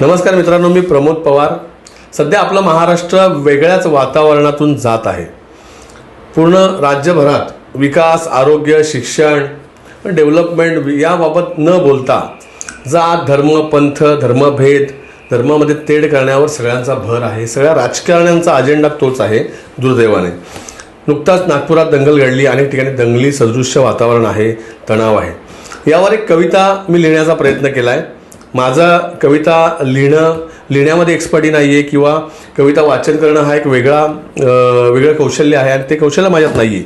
नमस्कार मित्रांनो मी प्रमोद पवार. सध्या आपलं महाराष्ट्र वेगळ्याच वातावरणातून जात आहे. पूर्ण राज्यभरात विकास आरोग्य शिक्षण डेव्हलपमेंट याबाबत न बोलता जात धर्म पंथ धर्मभेद धर्मामध्ये तेढ करण्यावर सगळ्यांचा भर आहे. सगळ्या राजकारण्यांचा अजेंडा तोच आहे दुर्दैवाने. नुकताच नागपुरात दंगल घडली. अनेक ठिकाणी दंगली सदृश्य वातावरण आहे तणाव आहे. यावर एक कविता मी लिहिण्याचा प्रयत्न केला आहे माझा कविता लिहिणं लिहिण्यामध्ये एक्सपर्टी नाही आहे किंवा कविता वाचन करणं हा एक वेगळा वेगळं कौशल्य आहे आणि ते कौशल्य माझ्यात नाही आहे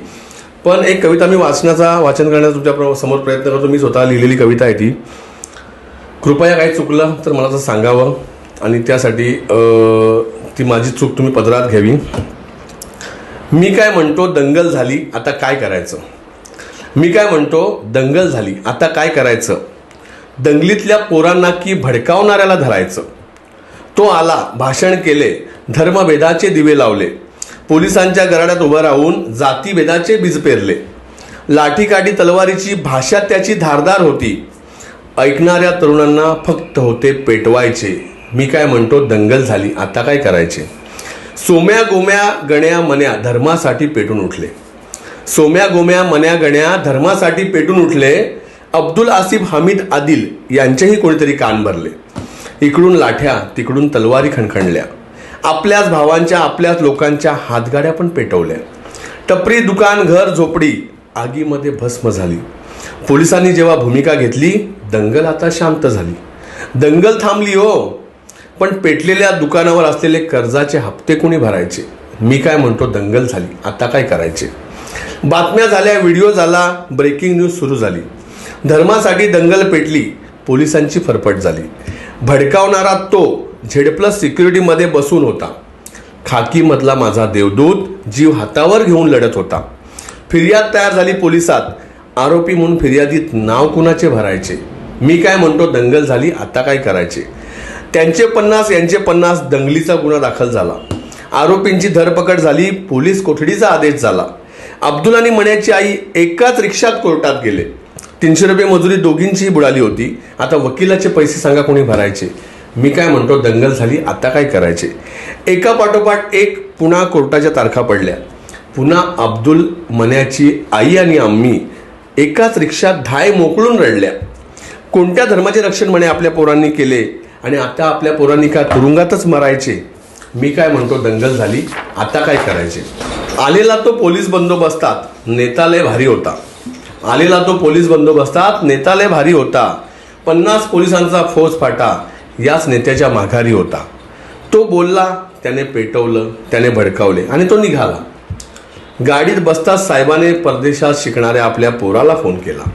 पण एक कविता मी वाचण्याचा वाचन करण्याचा तुमच्या प्र- समोर प्रयत्न करतो. मी स्वतः लिहिलेली कविता आहे ती. कृपया काही चुकलं तर मला तर सांगावं आणि त्यासाठी ती माझी चूक तुम्ही पदरात घ्यावी. मी काय म्हणतो दंगल झाली आता काय करायचं? मी काय म्हणतो दंगल झाली आता काय करायचं? दंगलीतल्या पोरांना की भडकावणाऱ्याला धरायचं? तो आला भाषण केले धर्मभेदाचे दिवे लावले. पोलिसांच्या गराड्यात उभं राहून जातीभेदाचे बीज पेरले. लाठीकाठी तलवारीची भाषा त्याची धारदार होती. ऐकणाऱ्या तरुणांना फक्त होते पेटवायचे. मी काय म्हणतो दंगल झाली आता काय करायचे? सोम्या गोम्या गण्या मन्या धर्मासाठी पेटून उठले. सोम्या गोम्या मन्या गण्या धर्मासाठी पेटून उठले अब्दुल आसिफ हमीद आदिल यांचेही कोणीतरी कान भरले. इकडून लाठ्या तिकडून तलवारी खणखणल्या. आपल्याच भावांच्या आपल्याच लोकांच्या हातगाड्या पण पेटवल्या. टपरी दुकान घर झोपडी आगीमध्ये भस्म झाली. पोलिसांनी जेव्हा भूमिका घेतली दंगल आता शांत झाली. दंगल थांबली हो पण पेटलेल्या दुकानावर असलेले कर्जाचे हप्ते कोणी भरायचे? मी काय म्हणतो दंगल झाली. आता काय करायचे? बातम्या झाल्या व्हिडिओ झाला ब्रेकिंग न्यूज सुरू झाली. धर्मासाठी दंगल पेटली पोलिसांची फरफट झाली. भडकावणारा तो झेड प्लस सिक्युरिटीमध्ये बसून होता. खाकीमधला माझा देवदूत जीव हातावर घेऊन लढत होता. फिर्याद तयार झाली पोलिसात. आरोपी म्हणून फिर्यादीत नाव कुणाचे भरायचे? मी काय म्हणतो दंगल झाली आता काय करायचे? त्यांचे पन्नास यांचे पन्नास दंगलीचा गुन्हा दाखल झाला. आरोपींची धरपकड झाली पोलीस कोठडीचा आदेश झाला. अब्दुल आणि मण्याची आई एकाच रिक्षात कोर्टात गेले. तीनशे रुपये मजुरी दोघींचीही बुडाली होती. आता वकिलाचे पैसे सांगा कोणी भरायचे? मी काय म्हणतो दंगल झाली आता काय करायचे? एका पाठोपाठ एक पुन्हा कोर्टाच्या तारखा पडल्या. पुन्हा अब्दुल मन्याची आई आणि आम्ही एकाच रिक्षात धाय मोकळून रडल्या. कोणत्या धर्माचे रक्षण म्हणे आपल्या पोरांनी केले? आणि आता आपल्या पोरांनी का तुरुंगातच मरायचे? मी काय म्हणतो दंगल झाली आता काय करायचे? आलेला तो पोलीस बंदोबस्तात नेता लय भारी होता. आलेला तो पोलीस बंदोबस्तात नेता लय भारी होता. पन्नास पोलिसांचा फौज फाटा याच नेत्याच्या माघारी होता. तो बोलला त्याने पेटवलं त्याने भडकावले आणि तो निघाला. गाडीत बसताच साहेबाने परदेशात शिकणाऱ्या आपल्या पोराला फोन केला.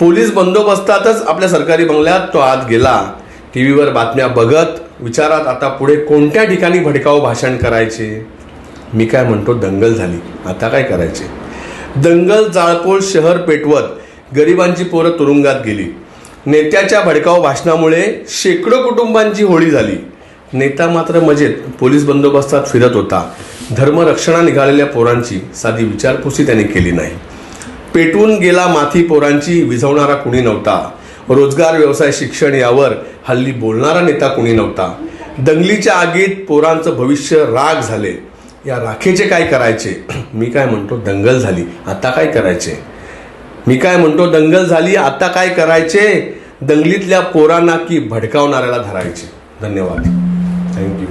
पोलीस बंदोबस्तातच आपल्या सरकारी बंगल्यात तो आत गेला. टी व्हीवर बातम्या बघत विचारात आता पुढे कोणत्या ठिकाणी भडकाऊ भाषण करायचे? मी काय म्हणतो दंगल झाली. आता काय करायचे? दंगल जाळपोळ शहर पेटवत गरिबांची पोरं तुरुंगात गेली. नेत्याच्या भडकाव भाषणामुळे शेकडो कुटुंबांची होळी झाली. नेता मात्र मजेत पोलीस बंदोबस्तात फिरत होता. धर्मरक्षणा निघालेल्या पोरांची साधी विचारपुसी त्याने केली नाही. पेटून गेला माथी पोरांची विझवणारा कुणी नव्हता. रोजगार व्यवसाय शिक्षण यावर हल्ली बोलणारा नेता कुणी नव्हता. दंगलीच्या आगीत पोरांचं भविष्य राग झाले. या राखेचे काय करायचे? मी काय म्हणतो दंगल झाली आता काय करायचे? मी काय म्हणतो दंगल झाली आता काय करायचे? दंगलीतल्या पोरांना की भडकावणाऱ्याला धरायचे. धन्यवाद. थँक्यू